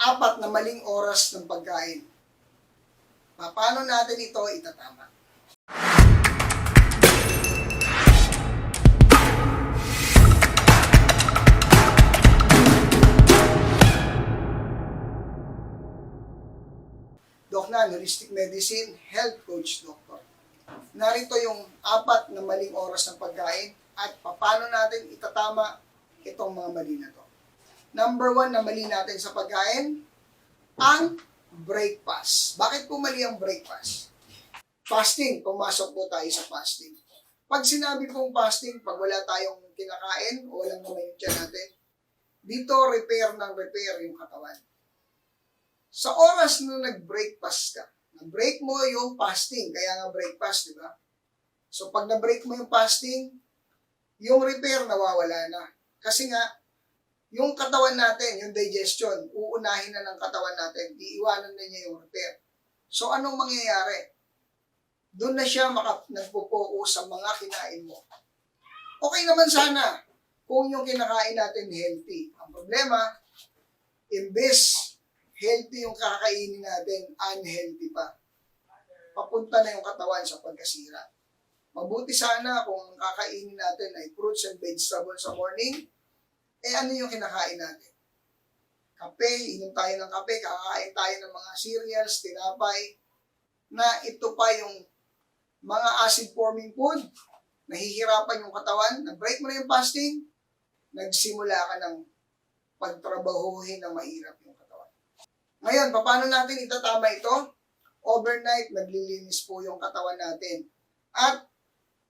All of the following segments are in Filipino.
apat na maling oras ng pagkain. Paano natin ito itatama? Doc Nan, Holistic Medicine, Health Coach Doctor. Narito yung apat na maling oras ng pagkain at paano natin itatama itong mga mali na to. Number one na mali natin sa pagkain, ang breakfast. Bakit po mali ang breakfast? Fasting, pumasok po tayo sa fasting. Pag sinabi pong fasting, pag wala tayong kinakain o walang naman yung tiyan natin, dito repair ng repair yung katawan. Sa oras na nag-breakfast ka, na-break mo yung fasting, kaya nga breakfast, di ba? So pag na-break mo yung fasting, yung repair nawawala na. Kasi nga, yung katawan natin, yung digestion, uunahin na ng katawan natin, iiwanan na niya yung repair. So anong mangyayari? Doon na siya maka, nagpo-focus sa mga kinain mo. Okay naman sana kung yung kinakain natin healthy. Ang problema, imbes healthy yung kakainin natin, unhealthy pa. Papunta na yung katawan sa pagkasira. Mabuti sana kung kakainin natin ay fruits and vegetables sa morning, eh ano yung kinakain natin? Kape, inom tayo ng kape, kakain tayo ng mga cereals, tinapay, na ito pa yung mga acid-forming food, nahihirapan yung katawan, nag-break mo na yung fasting, nagsimula ka ng pagtrabahuhin ng mahirap yung katawan. Ngayon, paano natin itatama ito? Overnight, naglilinis po yung katawan natin. At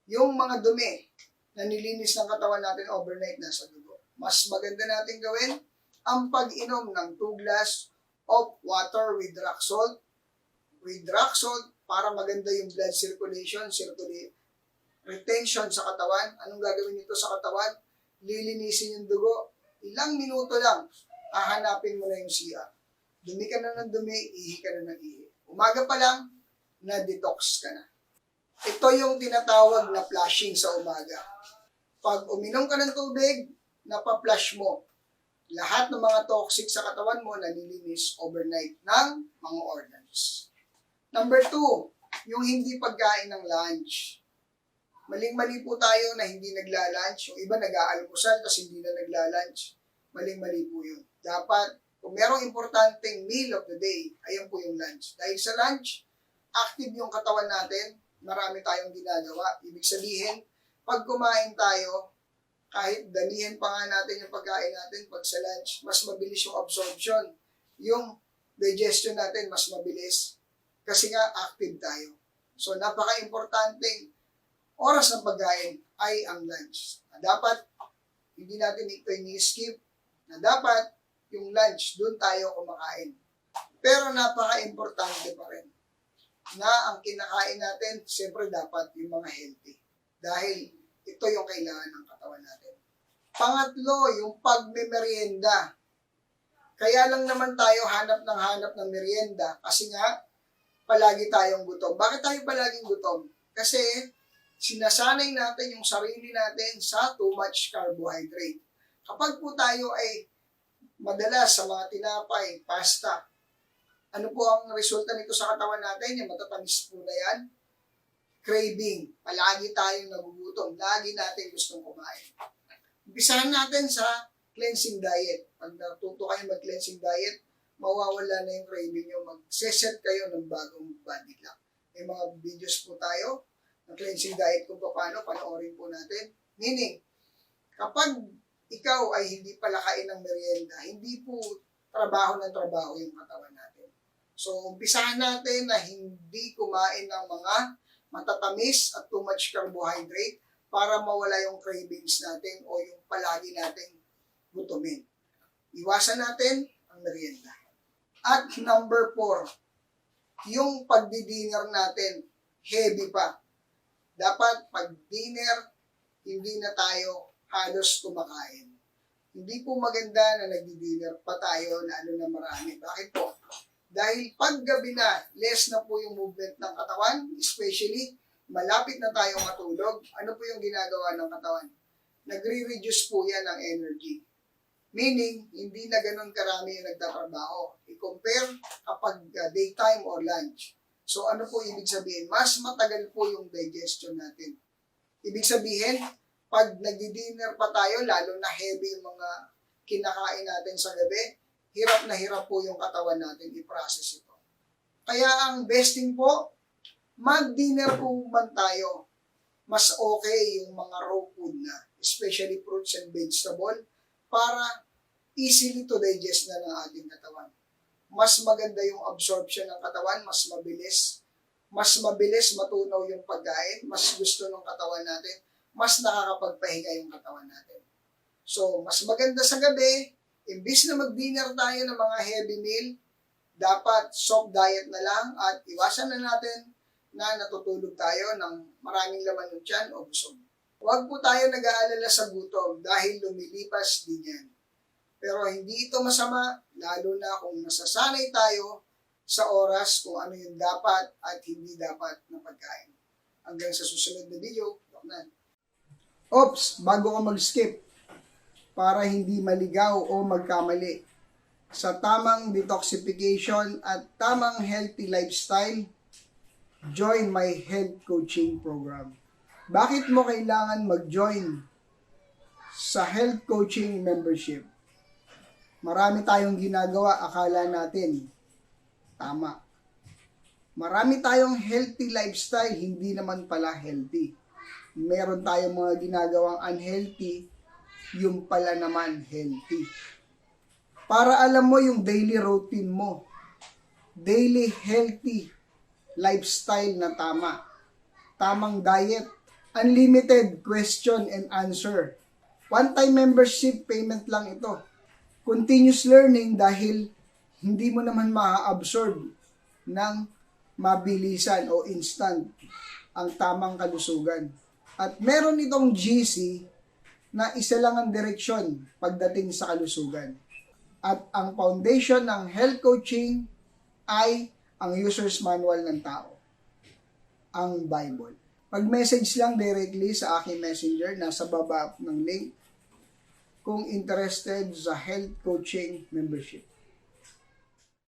yung mga dumi na nilinis ng katawan natin overnight nasa dugo. Mas maganda natin gawin ang pag-inom ng 2 glass of water with rock salt. With rock salt, para maganda yung blood circulation, circulate, retention sa katawan. Anong gagawin nito sa katawan? Lilinisin yung dugo. Ilang minuto lang, hahanapin mo na yung CR. Dumi ka na ng dumi, ihi ka na ng ihi. Umaga pa lang, na-detox ka na. Ito yung tinatawag na flushing sa umaga. Pag uminom ka ng tubig, napaplush mo. Lahat ng mga toxic sa katawan mo nalilinis overnight ng mga organs. Number two, yung hindi pagkain ng lunch. Maling-mali po tayo na hindi nagla-lunch. Yung iba nag-aalmusal kasi hindi na nagla-lunch. Maling-mali po yun. Dapat, kung merong importanteng meal of the day, ayan po yung lunch. Dahil sa lunch, active yung katawan natin, marami tayong ginagawa. Ibig sabihin, pag kumain tayo, kahit dalihan pa nga natin yung pagkain natin pag sa lunch, mas mabilis yung absorption. Yung digestion natin mas mabilis kasi nga active tayo. So napaka-importanting oras ng pagkain ay ang lunch. Na dapat hindi natin ito ini-skip na dapat yung lunch doon tayo kumakain. Pero napaka-importante pa rin na ang kinakain natin, siyempre dapat yung mga healthy. Dahil ito yung kailangan ng katawan natin. Pangatlo, yung pagmemerienda. Kaya lang naman tayo hanap ng hanap ng merienda kasi nga palagi tayong gutom. Bakit tayo palaging gutom? Kasi sinasanay natin yung sarili natin sa too much carbohydrate. Kapag po tayo ay madalas sa mga tinapay, pasta, ano po ang resulta nito sa katawan natin? Yung matatamis po na yan. Craving. Palagi tayong nagugutom. Lagi natin gustong kumain. Umpisahan natin sa cleansing diet. Pag natuto kayo mag-cleansing diet, mawawala na yung craving nyo. Mag-set kayo ng bagong body clock. May mga videos po tayo ng cleansing diet kung paano, panoorin po natin. Meaning, kapag ikaw ay hindi pala kain ng merienda, hindi po trabaho ng trabaho yung katawan natin. So, umpisahan natin na hindi kumain ng mga matatamis at too much carbohydrate para mawala yung cravings natin o yung palagi nating gutumin. Iwasan natin ang merienda. At number four, yung pagdi-dinner natin, heavy pa. Dapat pag-dinner, hindi na tayo halos kumakain. Hindi po maganda na nagdi-dinner pa tayo na ano na marami. Bakit po? Dahil pag gabi na, less na po yung movement ng katawan, especially malapit na tayo matulog, ano po yung ginagawa ng katawan? Nagre-reduce po yan ng energy. Meaning, hindi na ganun karami yung nagtatrabaho. I-compare kapag uh, daytime or lunch. So ano po ibig sabihin? Mas matagal po yung digestion natin. Ibig sabihin, pag nagdi-dinner pa tayo, lalo na heavy yung mga kinakain natin sa gabi, hirap na hirap po yung katawan natin i-process ito. Kaya ang best thing po, mag-dinner po man tayo. Mas okay yung mga raw food na, especially fruits and vegetable, para easily to digest na ng ating katawan. Mas maganda yung absorption ng katawan, mas mabilis. Mas mabilis matunaw yung pagkain, mas gusto ng katawan natin, mas nakakapagpahinga yung katawan natin. So, mas maganda sa gabi, imbis na mag-dinner tayo ng mga heavy meal, dapat soft diet na lang at iwasan na natin na natutulog tayo ng maraming laman ng tiyan o busog. Huwag po tayo nag-aalala sa gutom dahil lumilipas din yan. Pero hindi ito masama, lalo na kung nasasanay tayo sa oras kung ano yung dapat at hindi dapat na pagkain. Hanggang sa susunod na video, Doknan. Ops, bago ka mag-skip, para hindi maligaw o magkamali sa tamang detoxification at tamang healthy lifestyle, join my health coaching program. Bakit mo kailangan mag-join sa health coaching membership? Marami tayong ginagawa, akala natin tama. Marami tayong healthy lifestyle, hindi naman pala healthy. Meron tayong mga ginagawang unhealthy, yung pala naman healthy. Para alam mo yung daily routine mo, daily healthy lifestyle na tama, tamang diet, unlimited question and answer. One-time membership payment lang ito. Continuous learning dahil hindi mo naman ma-absorb ng mabilisan o instant ang tamang kalusugan. At meron itong GC na isa lang ang direksyon pagdating sa kalusugan. At ang foundation ng health coaching ay ang user's manual ng tao, ang Bible. Mag-message lang directly sa aking messenger, nasa baba ng link, kung interested sa health coaching membership.